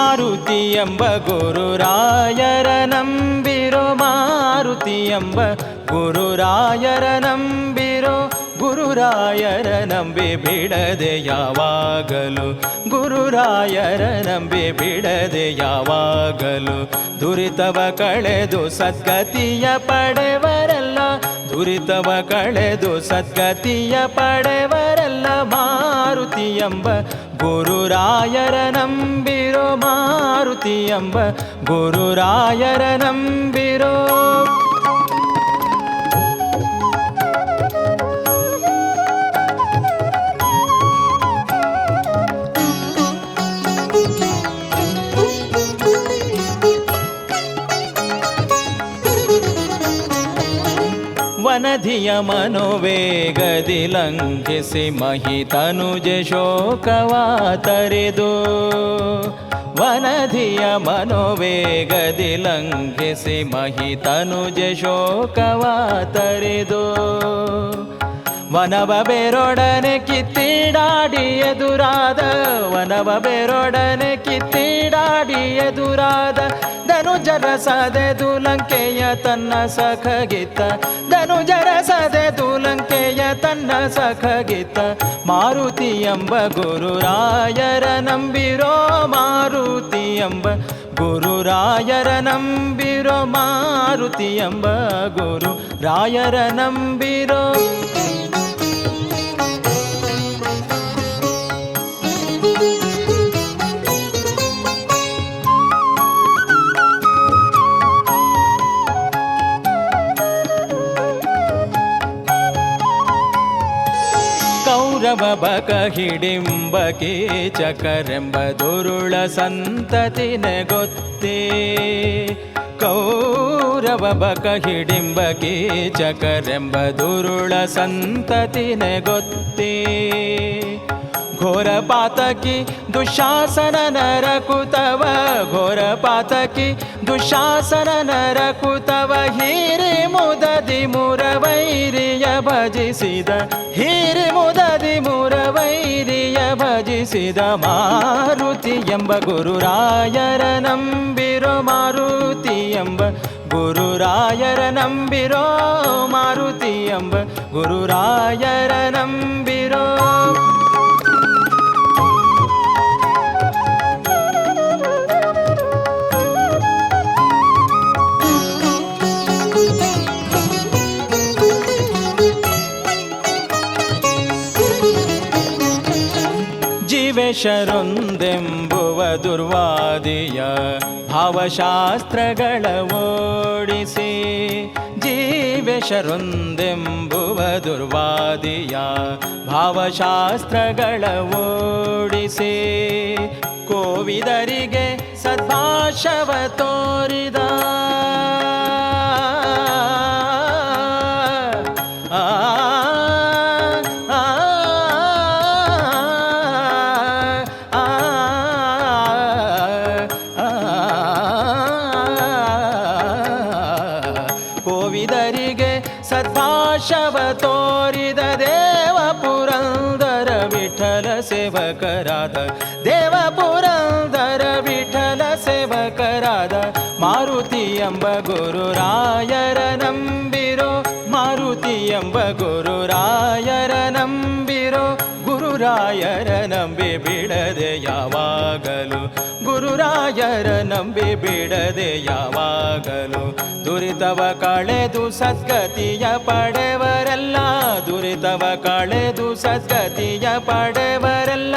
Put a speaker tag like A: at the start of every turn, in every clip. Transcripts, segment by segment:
A: ಮಾರುತಿ ಎಂಬ ಗುರುರಾಯರ ನಂಬಿರೋ, ಮಾರುತಿ ಎಂಬ ಗುರುರಾಯರ ನಂಬಿರೋ, ಗುರುರಾಯರ ನಂಬಿ ಬಿಡದೆ ಯಾವಾಗಲು, ಗುರುರಾಯರ ನಂಬಿ ಬಿಡದೆ ಯಾವಾಗಲು. ದುರಿತವ ಕಳೆದು ಸದ್ಗತಿಯ ಪಡೆವರಲ್ಲ, ದುರಿತವ ಕಳೆದು ಸದ್ಗತಿಯ ಪಡೆವರಲ್ಲ, ಮಾರುತಿ ಎಂಬ ಗುರುರಾಯರ ನಂಬಿರೋ ಮಾರುತಿ ಎಂಬ ಗುರುರಾಯರ ನಂಬಿರೋ ವನಧಿಯ ಮನೋವೇಗದಿ ಲಂಘಿಸಿ ಮಹಿತನುಜ ಶೋಕವ ತರೆದು ವನಧಿಯ ಮನೋವೇಗದಿ ಲಂಘಿಸಿ ಮಹಿತನುಜ ಶೋಕವ ತರೆದು ವನವ ಬೇರೊಡನೆ ಕಿತ್ತಿಡಾಡಿ ಎದುರಾದ, ವನವ ಬೇರೊಡನೆ ಕಿತ್ತಿಡಾಡಿ ಎದುರಾದ, ಧನುಜರ ಸದೆ ದುಲಂಕೆಯ ತನ್ನ ಸಖಗಿತ್ತ, ಧನುಜರ ಸದೆ ದುಲಂಕೆಯ ತನ್ನ ಸಖಗಿತ ಮಾರುತಿ ಎಂಬ ಗುರುರಾಯರ ನಂಬಿರೋ, ಮಾರುತಿ ಎಂಬ ಗುರುರಾಯರ ನಂಬಿರೋ, ಮಾರುತಿ ಎಂಬ ಗುರು ರಾಯರ ನಂಬಿರೋ. ಕೌರವ ಬಕ ಹಿಡಿಂಬ ಕೀಚಕರೆಂಬ ದುರುಳ ಸಂತತಿನ ಗೊತ್ತೇ ಕೌರವ ಬಕ ಹಿಡಿಂಬ ಕೀಚಕರೆಂಬ ದುರುಳ ಸಂತತಿನ ಗೊತ್ತೇ ಘೋರ ಪಾತಕಿ, ದುಶಾಸನ ನರಕುತವ, ಘೋರ ಪಾತಕಿ, ದುಶಾಸನ ನರಕುತವ, ಹೀರಿ ಮುದದಿ ಮುರವೈರಿಯ ಭಜಿಸಿದ, ಹೀರಿ ಮುದದಿ ಮುರವೈರಿಯ ಭಜಿಸಿದ ಮಾರುತಿ ಎಂಬ ಗುರುರಾಯರ ನಂಬಿರೋ ಮಾರುತಿ ಎಂಬ ಗುರುರಾಯರ ನಂಬಿರೋ ಮಾರುತಿ ಎಂಬ ಗುರುರಾಯರ ನಂಬಿರೋ ಜೀವೇಶರೊಂದೆಂಬುವ ದುರ್ವಾದಿಯ ಭಾವಶಾಸ್ತ್ರಗಳ ಓಡಿಸಿ ಜೀವೇಶರೊಂದೆಂಬುವ ದುರ್ವಾದಿಯ ಭಾವಶಾಸ್ತ್ರಗಳ ಓಡಿಸಿ ಕೋವಿದರಿಗೆ ಸದ್ಭಾಷವ ತೋರಿದ ಸದ್ಭಾಷವ ತೋರಿದ ದೇವ ಪುರಂದರ ವಿಠಲ ಸೇವಕರಾದ, ದೇವ ಪುರಂದರ ವಿಠಲ ಸೇವಕರಾದ, ಮಾರುತಿ ಎಂಬ ಗುರುರಾಯರ ನಂಬಿರೋ, ಮಾರುತಿ ಎಂಬ ಗುರುರಾಯರ ನಂಬಿರೋ ಗುರುರಾಯರ ನಂಬಿ ಬಿಡದೆ ಯಾವಾಗಲು ಗುರುರಾಯರ ನಂಬಿ ಬಿಡದೆ ಯಾವಾಗಲು, ದುರಿತವ ಕಳೆದು ಸದ್ಗತಿಯ ಪಡೆವರೆಲ್ಲ ದುರಿತವ ಕಳೆದು ಸದ್ಗತಿಯ ಪಡೆವರೆಲ್ಲ,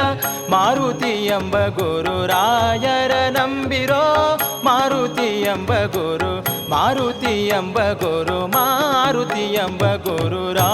A: ಮಾರುತಿ ಎಂಬ ಗುರು ರಾಯರ ನಂಬಿರೋ, ಮಾರುತಿ ಎಂಬ ಗುರು, ಮಾರುತಿ ಎಂಬ ಗುರು, ಮಾರುತಿ ಎಂಬ ಗುರುರಾ